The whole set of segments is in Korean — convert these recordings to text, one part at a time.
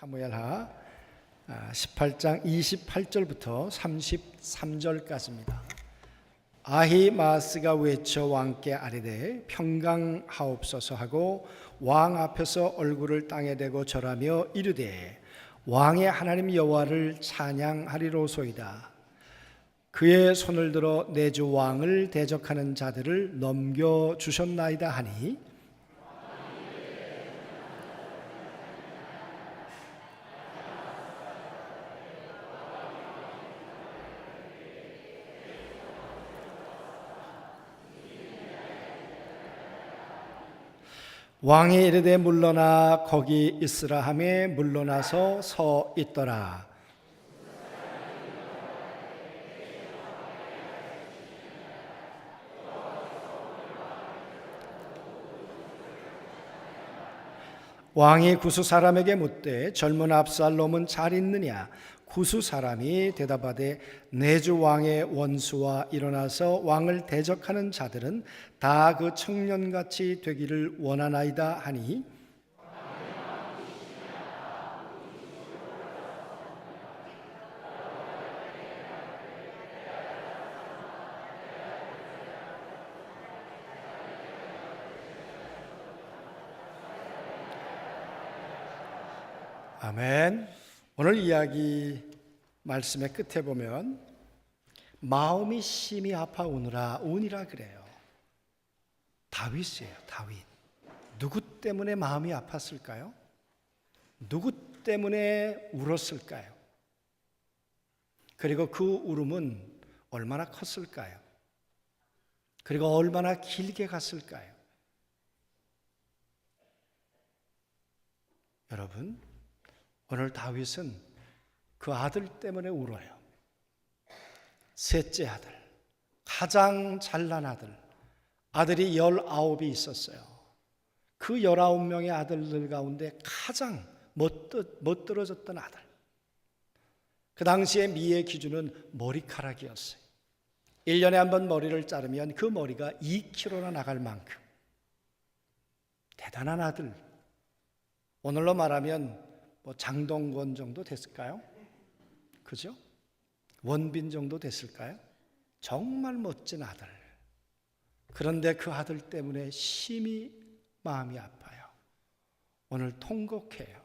사무엘하 18장 28절부터 33절까지입니다. 아히마스가 외쳐 왕께 아뢰되 평강하옵소서 하고 왕 앞에서 얼굴을 땅에 대고 절하며 이르되 왕의 하나님 여호와를 찬양하리로소이다. 그의 손을 들어 내 주 왕을 대적하는 자들을 넘겨 주셨나이다 하니 왕이 이르되 물러나 거기 있으라 하매 물러나서 서 있더라. 왕이 구수 사람에게 묻되 젊은 압살롬은 잘 있느냐? 구수 사람이 대답하되 내주 왕의 원수와 일어나서 왕을 대적하는 자들은 다 그 청년같이 되기를 원하나이다 하니 아멘. 오늘 이야기 말씀의 끝에 보면 마음이 심히 아파오느라 운이라 그래요. 다윗이에요, 다윗. 누구 때문에 마음이 아팠을까요? 누구 때문에 울었을까요? 그리고 그 울음은 얼마나 컸을까요? 그리고 얼마나 길게 갔을까요? 여러분, 오늘 다윗은 그 아들 때문에 울어요. 셋째 아들, 가장 잘난 아들, 아들이 열아홉이 있었어요. 그 열아홉 명의 아들들 가운데 가장 멋들어졌던 아들. 그 당시에 미의 기준은 머리카락이었어요. 1년에 한 번 머리를 자르면 그 머리가 2kg나 나갈 만큼. 대단한 아들. 오늘로 말하면 뭐 장동건 정도 됐을까요? 그죠? 원빈 정도 됐을까요? 정말 멋진 아들. 그런데 그 아들 때문에 심히 마음이 아파요. 오늘 통곡해요.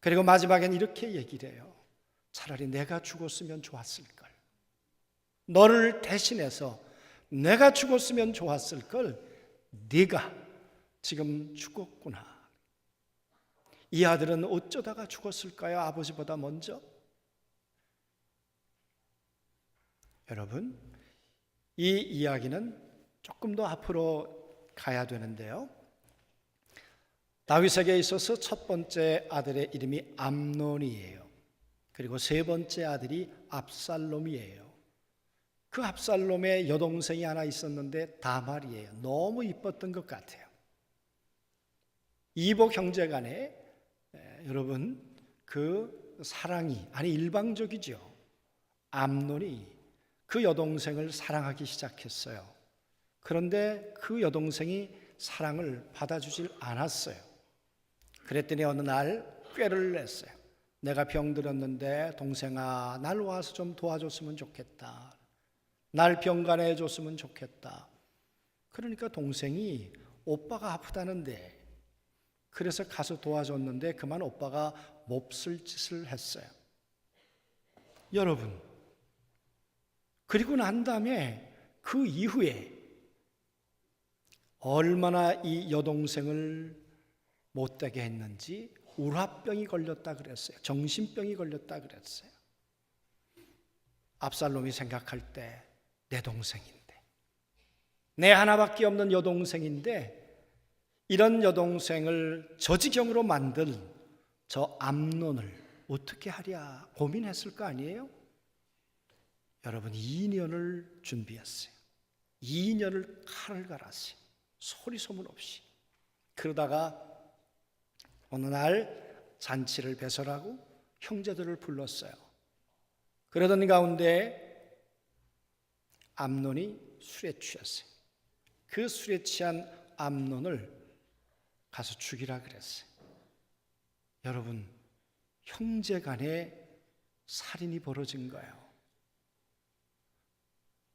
그리고 마지막엔 이렇게 얘기를 해요. 차라리 내가 죽었으면 좋았을 걸. 너를 대신해서 내가 죽었으면 좋았을 걸. 네가 지금 죽었구나. 이 아들은 어쩌다가 죽었을까요? 아버지보다 먼저? 여러분, 이 이야기는 조금 더 앞으로 가야 되는데요. 다윗에게 있어서 첫 번째 아들의 이름이 암논이에요. 그리고 세 번째 아들이 압살롬이에요. 그 압살롬의 여동생이 하나 있었는데 다말이에요. 너무 이뻤던 것 같아요. 이복 형제 간에 여러분 그 사랑이 아니 일방적이죠. 암논이 그 여동생을 사랑하기 시작했어요. 그런데 그 여동생이 사랑을 받아주질 않았어요. 그랬더니 어느 날 꾀를 냈어요. 내가 병들었는데 동생아 날 와서 좀 도와줬으면 좋겠다. 날 병간해 줬으면 좋겠다. 그러니까 동생이 오빠가 아프다는데 그래서 가서 도와줬는데 그만 오빠가 몹쓸 짓을 했어요. 여러분, 그리고 난 다음에 그 이후에 얼마나 이 여동생을 못되게 했는지 우라병이 걸렸다 그랬어요. 정신병이 걸렸다 그랬어요. 압살롬이 생각할 때 내 동생인데, 내 하나밖에 없는 여동생인데 이런 여동생을 저지경으로 만들 저 암론을 어떻게 하랴 고민했을 거 아니에요? 여러분 2년을 준비했어요. 2년을 칼을 갈았어요. 소리 소문 없이. 그러다가 어느 날 잔치를 배설하고 형제들을 불렀어요. 그러던 가운데 암론이 술에 취했어요. 그 술에 취한 암론을 가서 죽이라 그랬어요. 여러분, 형제 간에 살인이 벌어진 거예요.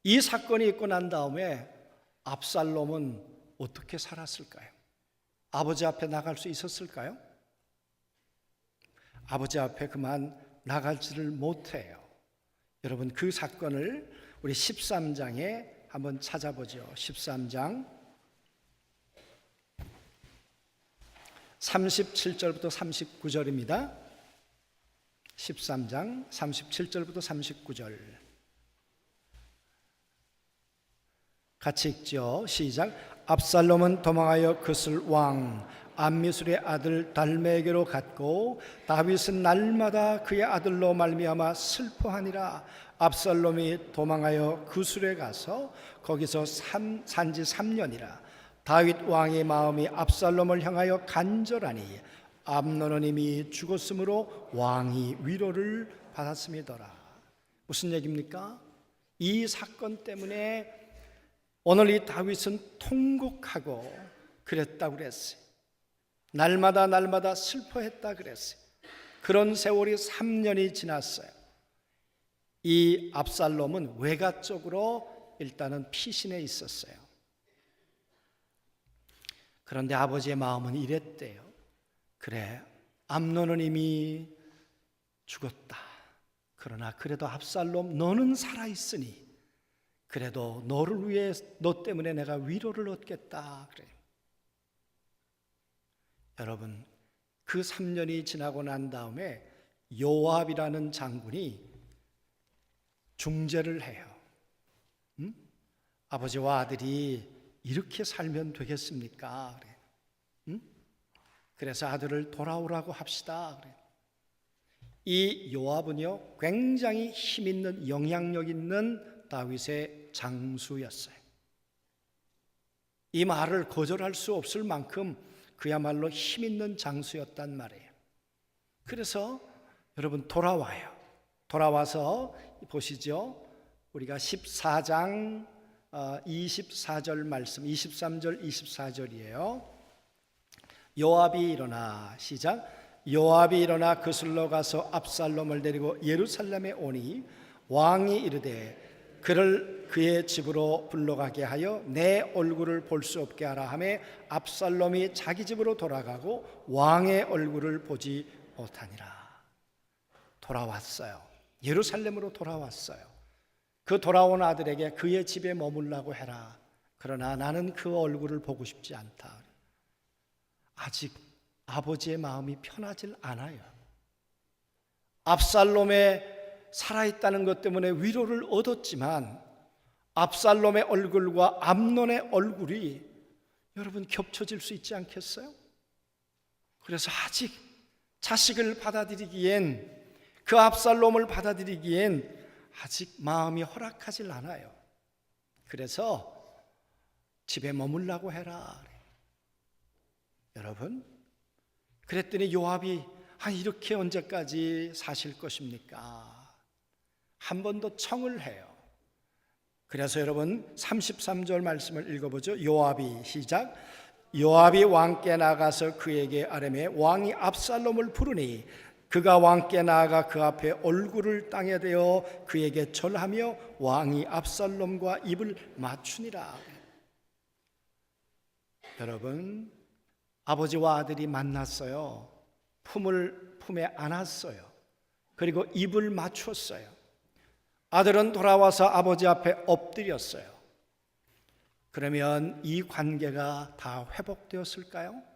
이 사건이 있고 난 다음에 압살롬은 어떻게 살았을까요? 아버지 앞에 나갈 수 있었을까요? 아버지 앞에 그만 나갈지를 못해요. 여러분 그 사건을 우리 13장에 한번 찾아보죠. 13장 37절부터 39절입니다. 13장 37절부터 39절. 같이 읽죠. 시작. 압살롬은 도망하여 그슬 왕 암미술의 아들 달메에게로 갔고 다윗은 날마다 그의 아들로 말미암아 슬퍼하니라. 압살롬이 도망하여 그술에 가서 거기서 삼, 산지 3년이라. 다윗 왕의 마음이 압살롬을 향하여 간절하니 암노는 이미 죽었으므로 왕이 위로를 받았음이더라. 무슨 얘기입니까? 이 사건 때문에 오늘 이 다윗은 통곡하고 그랬다고 그랬어요. 날마다 날마다 슬퍼했다 그랬어요. 그런 세월이 3년이 지났어요. 이 압살롬은 외가 쪽으로 일단은 피신해 있었어요. 그런데 아버지의 마음은 이랬대요. 그래, 암노는 이미 죽었다. 그러나 그래도 압살롬 너는 살아 있으니 그래도 너를 위해 너 때문에 내가 위로를 얻겠다 그래. 여러분 그 3년이 지나고 난 다음에 요압이라는 장군이 중재를 해요. 음? 아버지와 아들이 이렇게 살면 되겠습니까? 그래. 음? 그래서 아들을 돌아오라고 합시다. 그래. 이 요압은요 굉장히 힘 있는 영향력 있는 다윗의 장수였어요. 이 말을 거절할 수 없을 만큼 그야말로 힘 있는 장수였단 말이에요. 그래서 여러분 돌아와요. 돌아와서 보시죠. 우리가 14장 24절 말씀, 23절, 24절이에요. 요압이 일어나 시작. 요압이 일어나 그슬로 가서 압살롬을 데리고 예루살렘에 오니 왕이 이르되 그를 그의 집으로 불러가게 하여 내 얼굴을 볼 수 없게 하라 하매 압살롬이 자기 집으로 돌아가고 왕의 얼굴을 보지 못하니라. 돌아왔어요. 예루살렘으로 돌아왔어요. 그 돌아온 아들에게 그의 집에 머물라고 해라. 그러나 나는 그 얼굴을 보고 싶지 않다. 아직 아버지의 마음이 편하질 않아요. 압살롬의 살아있다는 것 때문에 위로를 얻었지만 압살롬의 얼굴과 암론의 얼굴이 여러분 겹쳐질 수 있지 않겠어요? 그래서 아직 자식을 받아들이기엔 그 압살롬을 받아들이기엔 아직 마음이 허락하질 않아요. 그래서 집에 머물라고 해라. 여러분, 그랬더니 요압이 아 이렇게 언제까지 사실 것입니까? 한 번 더 청을 해요. 그래서 여러분 33절 말씀을 읽어보죠. 요압이 시작. 요압이 왕께 나가서 그에게 아뢰매 왕이 압살롬을 부르니 그가 왕께 나아가 그 앞에 얼굴을 땅에 대어 그에게 절하며 왕이 압살롬과 입을 맞추니라. 여러분 아버지와 아들이 만났어요. 품을 품에 안았어요. 그리고 입을 맞췄어요. 아들은 돌아와서 아버지 앞에 엎드렸어요. 그러면 이 관계가 다 회복되었을까요?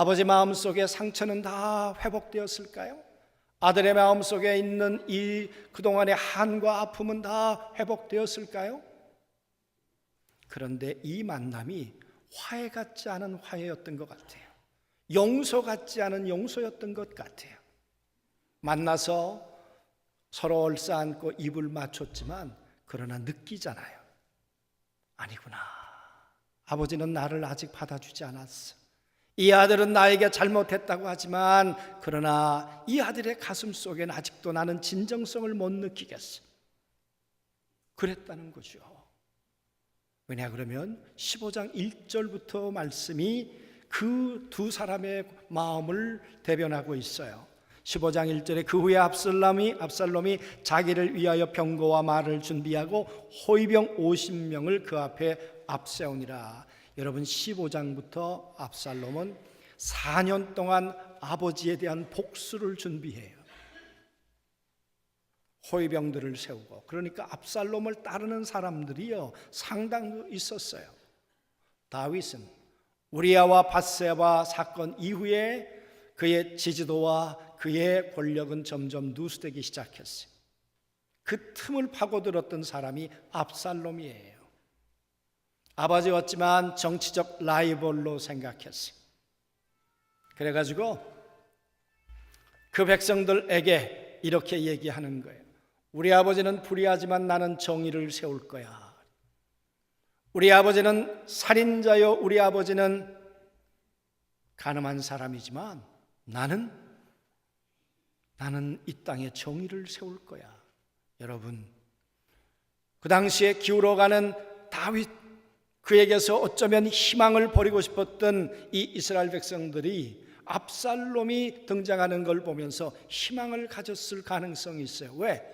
아버지 마음 속에 상처는 다 회복되었을까요? 아들의 마음 속에 있는 이 그동안의 한과 아픔은 다 회복되었을까요? 그런데 이 만남이 화해 같지 않은 화해였던 것 같아요. 용서 같지 않은 용서였던 것 같아요. 만나서 서로 얼싸안고 입을 맞췄지만 그러나 느끼잖아요. 아니구나. 아버지는 나를 아직 받아주지 않았어. 이 아들은 나에게 잘못했다고 하지만 그러나 이 아들의 가슴 속엔 아직도 나는 진정성을 못 느끼겠어. 그랬다는 거죠. 왜냐 그러면 15장 1절부터 말씀이 그 두 사람의 마음을 대변하고 있어요. 15장 1절에 그 후에 압살롬이 압살롬이 자기를 위하여 병거와 말을 준비하고 호위병 50명을 그 앞에 앞세우니라. 여러분 15장부터 압살롬은 4년 동안 아버지에 대한 복수를 준비해요. 호위병들을 세우고 그러니까 압살롬을 따르는 사람들이요 상당 있었어요. 다윗은 우리아와 바세바 사건 이후에 그의 지지도와 그의 권력은 점점 누수되기 시작했어요. 그 틈을 파고들었던 사람이 압살롬이에요. 아버지였지만 정치적 라이벌로 생각했어요. 그래가지고 그 백성들에게 이렇게 얘기하는 거예요. 우리 아버지는 불의하지만 나는 정의를 세울 거야. 우리 아버지는 살인자요. 우리 아버지는 가늠한 사람이지만 나는 나는 이 땅에 정의를 세울 거야. 여러분, 그 당시에 기울어가는 다윗 그에게서 어쩌면 희망을 버리고 싶었던 이 이스라엘 백성들이 압살롬이 등장하는 걸 보면서 희망을 가졌을 가능성이 있어요. 왜?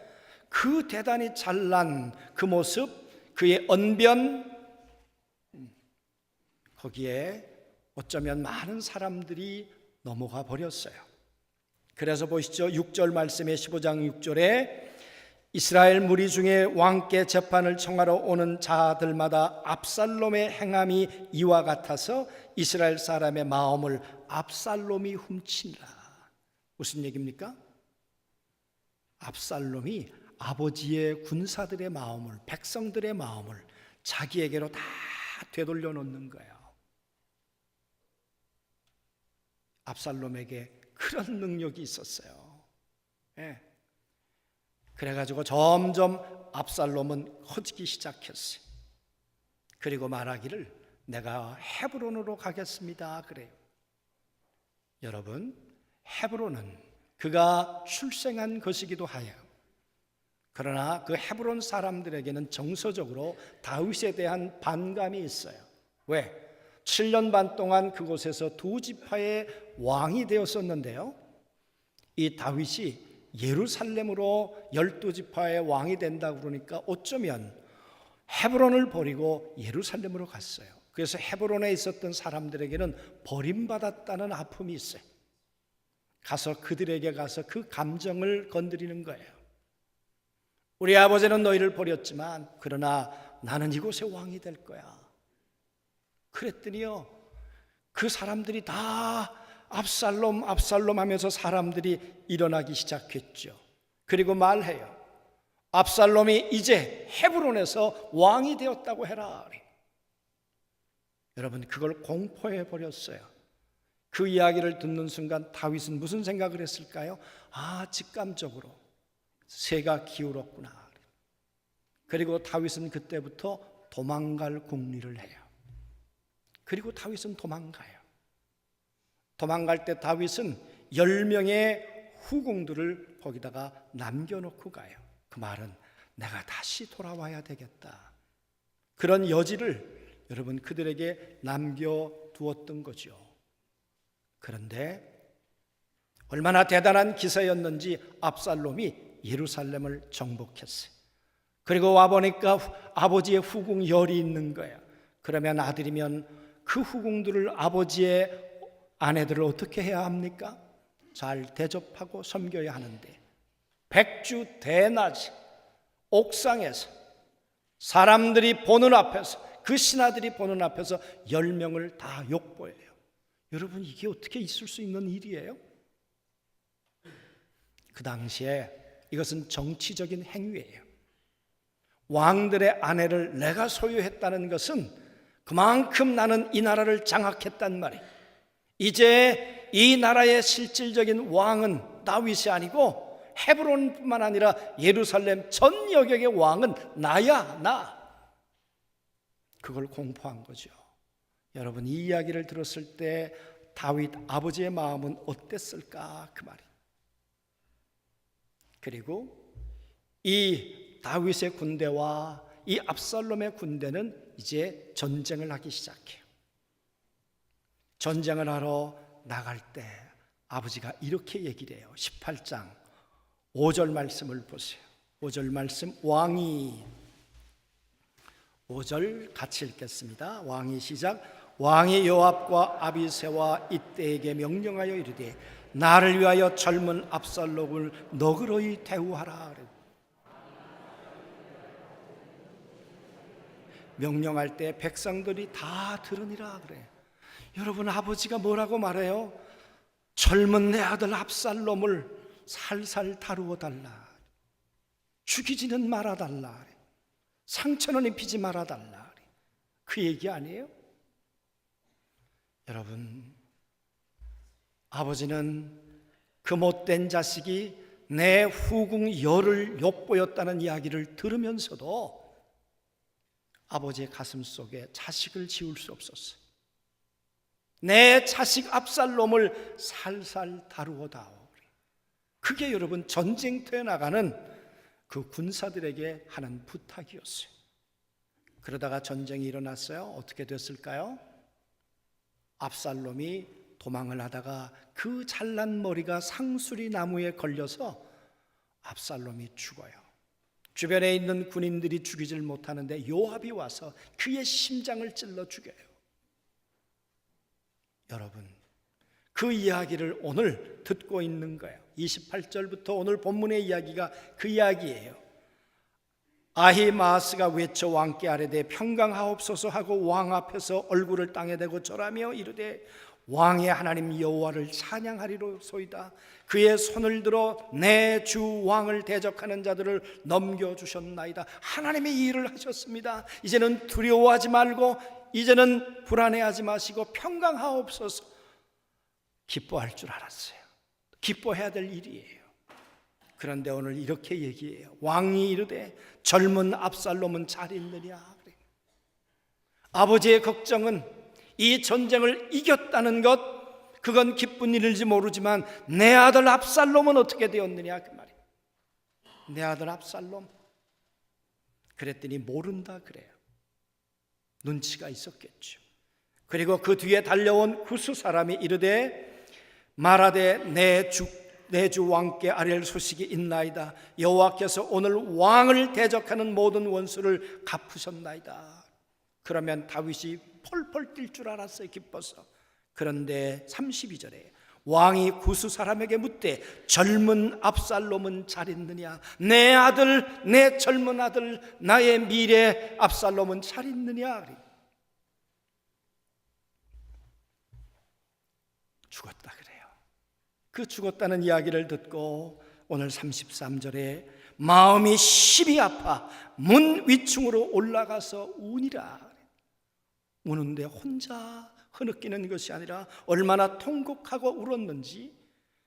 그 대단히 잘난 그 모습, 그의 언변, 거기에 어쩌면 많은 사람들이 넘어가 버렸어요. 그래서 보시죠. 6절 말씀에 15장 6절에 이스라엘 무리 중에 왕께 재판을 청하러 오는 자들마다 압살롬의 행함이 이와 같아서 이스라엘 사람의 마음을 압살롬이 훔친다. 무슨 얘기입니까? 압살롬이 아버지의 군사들의 마음을 백성들의 마음을 자기에게로 다 되돌려 놓는 거예요. 압살롬에게 그런 능력이 있었어요. 예. 그래가지고 점점 압살롬은 커지기 시작했어요. 그리고 말하기를 내가 헤브론으로 가겠습니다. 그래요. 여러분, 헤브론은 그가 출생한 것이기도 하여 그러나 그 헤브론 사람들에게는 정서적으로 다윗에 대한 반감이 있어요. 왜? 7년 반 동안 그곳에서 두 지파의 왕이 되었었는데요. 이 다윗이 예루살렘으로 열두 지파의 왕이 된다 그러니까 어쩌면 헤브론을 버리고 예루살렘으로 갔어요. 그래서 헤브론에 있었던 사람들에게는 버림받았다는 아픔이 있어요. 가서 그들에게 가서 그 감정을 건드리는 거예요. 우리 아버지는 너희를 버렸지만 그러나 나는 이곳의 왕이 될 거야. 그랬더니요. 그 사람들이 다 압살롬 압살롬 하면서 사람들이 일어나기 시작했죠. 그리고 말해요. 압살롬이 이제 헤브론에서 왕이 되었다고 해라. 여러분 그걸 공포해 버렸어요. 그 이야기를 듣는 순간 다윗은 무슨 생각을 했을까요? 아, 직감적으로 새가 기울었구나. 그리고 다윗은 그때부터 도망갈 궁리를 해요. 그리고 다윗은 도망가요. 도망갈 때 다윗은 열 명의 후궁들을 거기다가 남겨놓고 가요. 그 말은 내가 다시 돌아와야 되겠다. 그런 여지를 여러분 그들에게 남겨두었던 거죠. 그런데 얼마나 대단한 기사였는지 압살롬이 예루살렘을 정복했어요. 그리고 와 보니까 아버지의 후궁 열이 있는 거예요. 그러면 아들이면 그 후궁들을 아버지의 아내들을 어떻게 해야 합니까? 잘 대접하고 섬겨야 하는데 백주 대낮 옥상에서 사람들이 보는 앞에서 그 신하들이 보는 앞에서 열 명을 다 욕보여요. 여러분 이게 어떻게 있을 수 있는 일이에요? 그 당시에 이것은 정치적인 행위예요. 왕들의 아내를 내가 소유했다는 것은 그만큼 나는 이 나라를 장악했단 말이에요. 이제 이 나라의 실질적인 왕은 다윗이 아니고 헤브론뿐만 아니라 예루살렘 전 여객의 왕은 나야 나. 그걸 공포한 거죠. 여러분 이 이야기를 들었을 때 다윗 아버지의 마음은 어땠을까 그 말이. 그리고 이 다윗의 군대와 이 압살롬의 군대는 이제 전쟁을 하기 시작해요. 전쟁을 하러 나갈 때 아버지가 이렇게 얘기를 해요. 18장 5절 말씀을 보세요. 5절 말씀 왕이 5절 같이 읽겠습니다. 왕이 시작 왕이 요압과 아비세와 이때에게 명령하여 이르되 나를 위하여 젊은 압살롬을 너그러이 대우하라. 그래요. 명령할 때 백성들이 다 들으니라 그래. 여러분 아버지가 뭐라고 말해요? 젊은 내 아들 압살롬을 살살 다루어 달라. 죽이지는 말아 달라. 상처는 입히지 말아 달라. 그 얘기 아니에요? 여러분 아버지는 그 못된 자식이 내 후궁 열을 엿보였다는 이야기를 들으면서도 아버지의 가슴 속에 자식을 지울 수 없었어요. 내 자식 압살롬을 살살 다루어다오. 그게 여러분 전쟁터에 나가는 그 군사들에게 하는 부탁이었어요. 그러다가 전쟁이 일어났어요. 어떻게 됐을까요? 압살롬이 도망을 하다가 그 잘난 머리가 상수리 나무에 걸려서 압살롬이 죽어요. 주변에 있는 군인들이 죽이질 못하는데 요압이 와서 그의 심장을 찔러 죽여요. 여러분, 그 이야기를 오늘 듣고 있는 거예요. 28절부터 오늘 본문의 이야기가 그 이야기예요. 아히마스가 외쳐 왕께 아뢰되 평강하옵소서 하고 왕 앞에서 얼굴을 땅에 대고 절하며 이르되 왕의 하나님 여호와를 찬양하리로소이다. 그의 손을 들어 내 주 왕을 대적하는 자들을 넘겨 주셨나이다. 하나님이 이 일을 하셨습니다. 이제는 두려워하지 말고 이제는 불안해하지 마시고 평강하옵소서. 기뻐할 줄 알았어요. 기뻐해야 될 일이에요. 그런데 오늘 이렇게 얘기해요. 왕이 이르되 젊은 압살롬은 잘 있느냐? 그래. 아버지의 걱정은 이 전쟁을 이겼다는 것 그건 기쁜 일일지 모르지만 내 아들 압살롬은 어떻게 되었느냐 그 말이에요. 내 아들 압살롬 그랬더니 모른다 그래요. 눈치가 있었겠죠. 그리고 그 뒤에 달려온 구수 사람이 이르되 말하되 내 주 내 주 왕께 아랠 소식이 있나이다. 여호와께서 오늘 왕을 대적하는 모든 원수를 갚으셨나이다. 그러면 다윗이 펄펄 뛸 줄 알았어요. 기뻐서. 그런데 32절에 왕이 구수 사람에게 묻되 젊은 압살롬은 잘 있느냐? 내 아들, 내 젊은 아들, 나의 미래 압살롬은 잘 있느냐? 죽었다 그래요. 그 죽었다는 이야기를 듣고 오늘 33절에 마음이 심히 아파 문 위층으로 올라가서 우니라. 우는데 혼자 흐느끼는 것이 아니라 얼마나 통곡하고 울었는지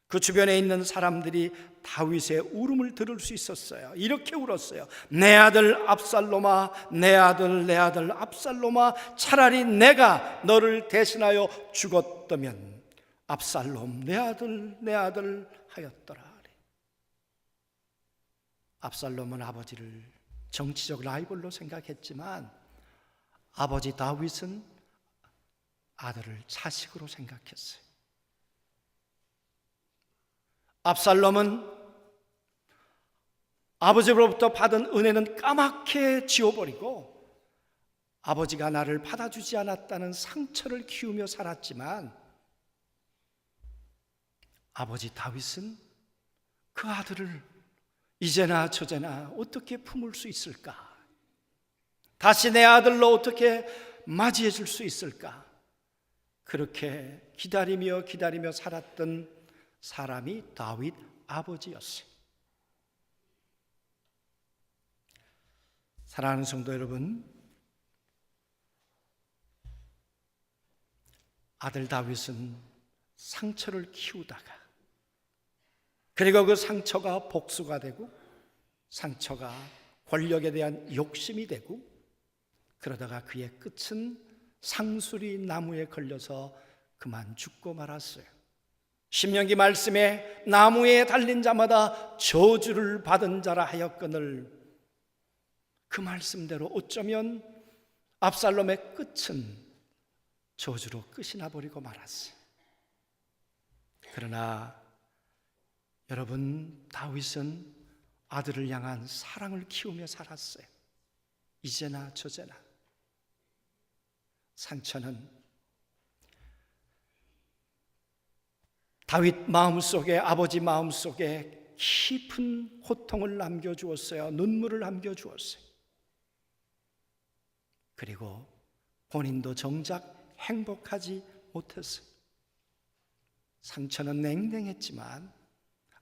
그 주변에 있는 사람들이 다윗의 울음을 들을 수 있었어요. 이렇게 울었어요. 내 아들 압살롬아, 내 아들, 내 아들 압살롬아, 차라리 내가 너를 대신하여 죽었다면 압살롬, 내 아들, 내 아들 하였더라. 압살롬은 아버지를 정치적 라이벌로 생각했지만 아버지 다윗은 아들을 자식으로 생각했어요. 압살롬은 아버지로부터 받은 은혜는 까맣게 지워버리고 아버지가 나를 받아주지 않았다는 상처를 키우며 살았지만 아버지 다윗은 그 아들을 이제나 저제나 어떻게 품을 수 있을까? 다시 내 아들로 어떻게 맞이해 줄 수 있을까? 그렇게 기다리며 기다리며 살았던 사람이 다윗 아버지였어요. 사랑하는 성도 여러분, 아들 다윗은 상처를 키우다가 그리고 그 상처가 복수가 되고 상처가 권력에 대한 욕심이 되고 그러다가 그의 끝은 상수리 나무에 걸려서 그만 죽고 말았어요. 신명기 말씀에 나무에 달린 자마다 저주를 받은 자라 하였거늘 그 말씀대로 어쩌면 압살롬의 끝은 저주로 끝이 나버리고 말았어요. 그러나 여러분 다윗은 아들을 향한 사랑을 키우며 살았어요. 이제나 저제나 상처는 다윗 마음속에 아버지 마음속에 깊은 고통을 남겨 주었어요. 눈물을 남겨 주었어요. 그리고 본인도 정작 행복하지 못했어요. 상처는 냉랭했지만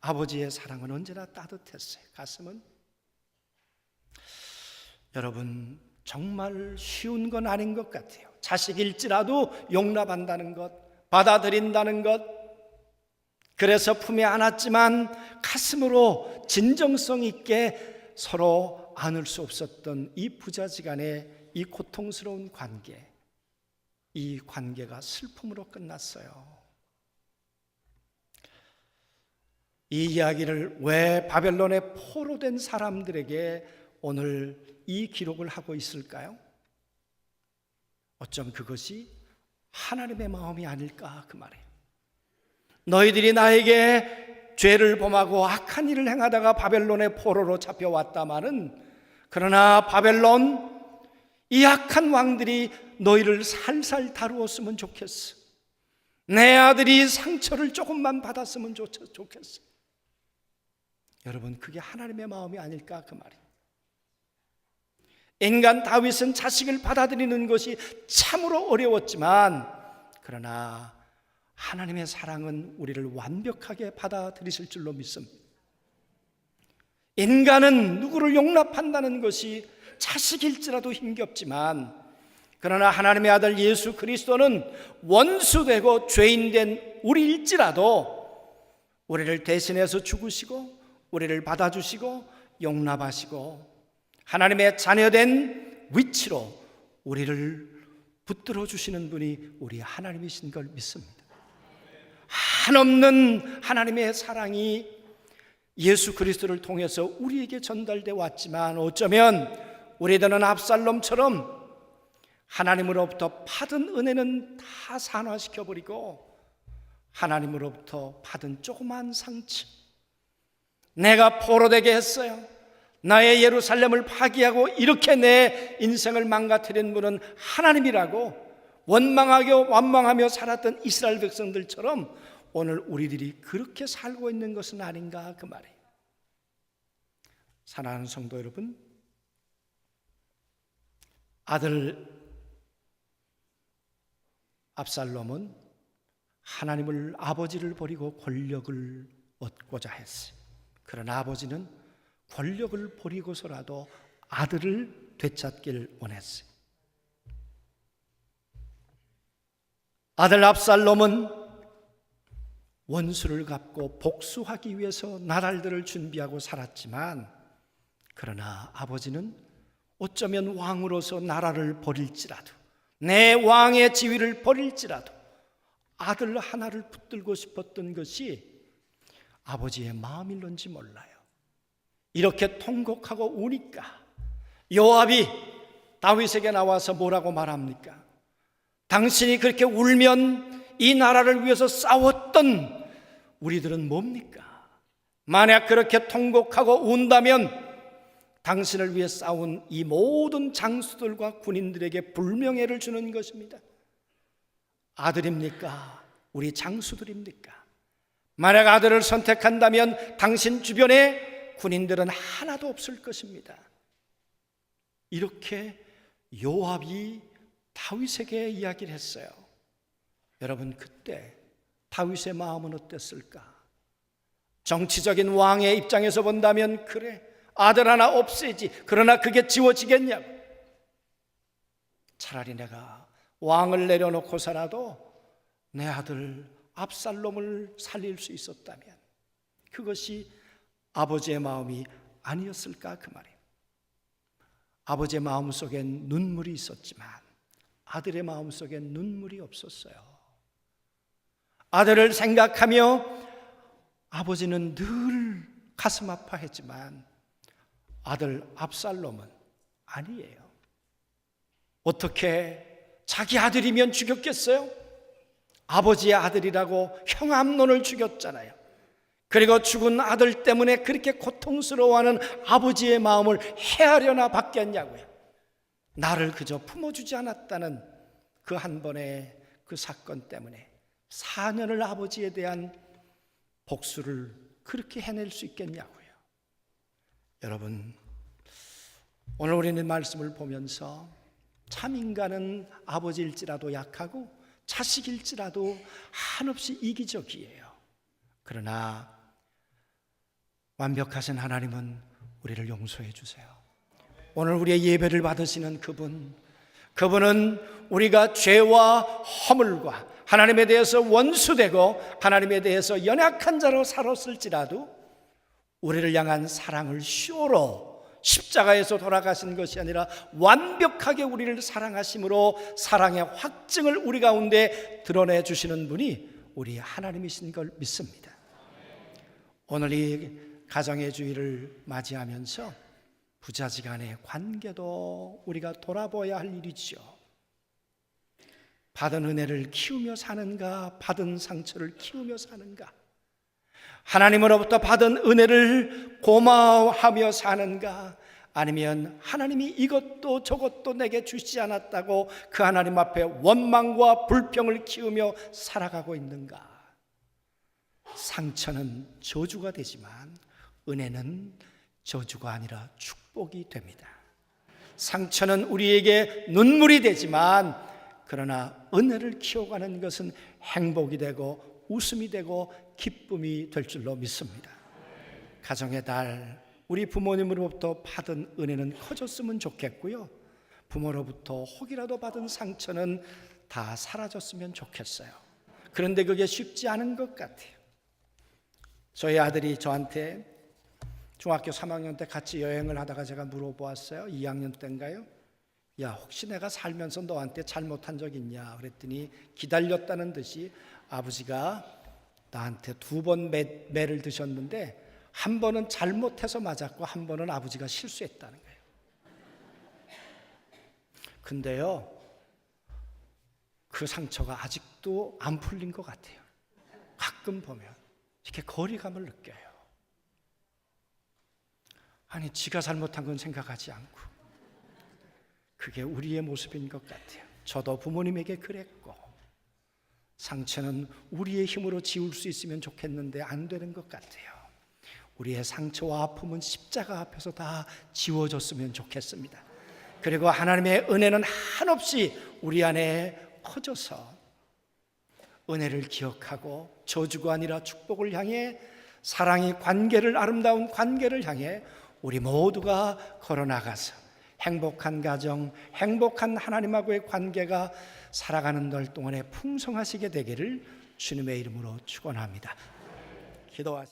아버지의 사랑은 언제나 따뜻했어요. 가슴은 여러분 정말 쉬운 건 아닌 것 같아요. 자식일지라도 용납한다는 것, 받아들인다는 것. 그래서 품에 안았지만 가슴으로 진정성 있게 서로 안을 수 없었던 이 부자지간의 이 고통스러운 관계. 이 관계가 슬픔으로 끝났어요. 이 이야기를 왜 바벨론에 포로된 사람들에게 오늘 이 기록을 하고 있을까요? 어쩜 그것이 하나님의 마음이 아닐까 그 말이에요. 너희들이 나에게 죄를 범하고 악한 일을 행하다가 바벨론의 포로로 잡혀왔다마는 그러나 바벨론 이 악한 왕들이 너희를 살살 다루었으면 좋겠어. 내 아들이 상처를 조금만 받았으면 좋- 좋겠어. 여러분 그게 하나님의 마음이 아닐까 그 말이에요. 인간 다윗은 자식을 받아들이는 것이 참으로 어려웠지만 그러나 하나님의 사랑은 우리를 완벽하게 받아들이실 줄로 믿습니다. 인간은 누구를 용납한다는 것이 자식일지라도 힘겹지만 그러나 하나님의 아들 예수 그리스도는 원수되고 죄인된 우리일지라도 우리를 대신해서 죽으시고 우리를 받아주시고 용납하시고 하나님의 자녀된 위치로 우리를 붙들어 주시는 분이 우리 하나님이신 걸 믿습니다. 한없는 하나님의 사랑이 예수 그리스도를 통해서 우리에게 전달돼 왔지만 어쩌면 우리들은 압살롬처럼 하나님으로부터 받은 은혜는 다 산화시켜 버리고 하나님으로부터 받은 조그만 상처 내가 포로되게 했어요. 나의 예루살렘을 파기하고 이렇게 내 인생을 망가뜨린 분은 하나님이라고 원망하고 완망하며 살았던 이스라엘 백성들처럼 오늘 우리들이 그렇게 살고 있는 것은 아닌가 그 말이에요. 사랑하는 성도 여러분, 아들 압살롬은 하나님을 아버지를 버리고 권력을 얻고자 했어요. 그러나 아버지는 권력을 버리고서라도 아들을 되찾길 원했어요. 아들 압살롬은 원수를 갚고 복수하기 위해서 나날들을 준비하고 살았지만 그러나 아버지는 어쩌면 왕으로서 나라를 버릴지라도 내 왕의 지위를 버릴지라도 아들 하나를 붙들고 싶었던 것이 아버지의 마음일런지 몰라요. 이렇게 통곡하고 우니까 요압이 다윗에게 나와서 뭐라고 말합니까? 당신이 그렇게 울면 이 나라를 위해서 싸웠던 우리들은 뭡니까? 만약 그렇게 통곡하고 운다면 당신을 위해 싸운 이 모든 장수들과 군인들에게 불명예를 주는 것입니다. 아들입니까? 우리 장수들입니까? 만약 아들을 선택한다면 당신 주변에 군인들은 하나도 없을 것입니다. 이렇게 요압이 다윗에게 이야기를 했어요. 여러분 그때 다윗의 마음은 어땠을까? 정치적인 왕의 입장에서 본다면 그래 아들 하나 없애지 그러나 그게 지워지겠냐고 차라리 내가 왕을 내려놓고서라도 내 아들 압살롬을 살릴 수 있었다면 그것이 아버지의 마음이 아니었을까 그 말이에요. 아버지의 마음 속엔 눈물이 있었지만 아들의 마음 속엔 눈물이 없었어요. 아들을 생각하며 아버지는 늘 가슴 아파했지만 아들 압살롬은 아니에요. 어떻게 자기 아들이면 죽였겠어요? 아버지의 아들이라고 형 암론을 죽였잖아요. 그리고 죽은 아들 때문에 그렇게 고통스러워하는 아버지의 마음을 헤아려나 받겠냐고요. 나를 그저 품어주지 않았다는 그 한 번의 그 사건 때문에 4년을 아버지에 대한 복수를 그렇게 해낼 수 있겠냐고요. 여러분, 오늘 우리는 말씀을 보면서 참 인간은 아버지일지라도 약하고 자식일지라도 한없이 이기적이에요. 그러나 완벽하신 하나님은 우리를 용서해 주세요. 오늘 우리의 예배를 받으시는 그분, 그분은 우리가 죄와 허물과 하나님에 대해서 원수되고 하나님에 대해서 연약한 자로 살았을지라도 우리를 향한 사랑을 쇼로 십자가에서 돌아가신 것이 아니라 완벽하게 우리를 사랑하심으로 사랑의 확증을 우리 가운데 드러내 주시는 분이 우리 하나님이신 걸 믿습니다. 오늘 이 가정의 주일을 맞이하면서 부자지간의 관계도 우리가 돌아보아야 할 일이죠. 받은 은혜를 키우며 사는가, 받은 상처를 키우며 사는가, 하나님으로부터 받은 은혜를 고마워하며 사는가, 아니면 하나님이 이것도 저것도 내게 주시지 않았다고 그 하나님 앞에 원망과 불평을 키우며 살아가고 있는가? 상처는 저주가 되지만 은혜는 저주가 아니라 축복이 됩니다. 상처는 우리에게 눈물이 되지만 그러나 은혜를 키워가는 것은 행복이 되고 웃음이 되고 기쁨이 될 줄로 믿습니다. 가정의 달 우리 부모님으로부터 받은 은혜는 커졌으면 좋겠고요. 부모로부터 혹이라도 받은 상처는 다 사라졌으면 좋겠어요. 그런데 그게 쉽지 않은 것 같아요. 저희 아들이 저한테 중학교 3학년 때 같이 여행을 하다가 제가 물어보았어요. 2학년 때인가요? 야, 혹시 내가 살면서 너한테 잘못한 적 있냐? 그랬더니 기다렸다는 듯이 아버지가 나한테 두 번 매를 드셨는데 한 번은 잘못해서 맞았고 한 번은 아버지가 실수했다는 거예요. 근데요, 그 상처가 아직도 안 풀린 것 같아요. 가끔 보면 이렇게 거리감을 느껴요. 아니, 지가 잘못한 건 생각하지 않고. 그게 우리의 모습인 것 같아요. 저도 부모님에게 그랬고, 상처는 우리의 힘으로 지울 수 있으면 좋겠는데 안 되는 것 같아요. 우리의 상처와 아픔은 십자가 앞에서 다 지워졌으면 좋겠습니다. 그리고 하나님의 은혜는 한없이 우리 안에 커져서 은혜를 기억하고 저주가 아니라 축복을 향해 사랑이 관계를 아름다운 관계를 향해 우리 모두가 걸어나가서 행복한 가정, 행복한 하나님하고의 관계가 살아가는 날 동안에 풍성하시게 되기를 주님의 이름으로 축원합니다. 기도하시.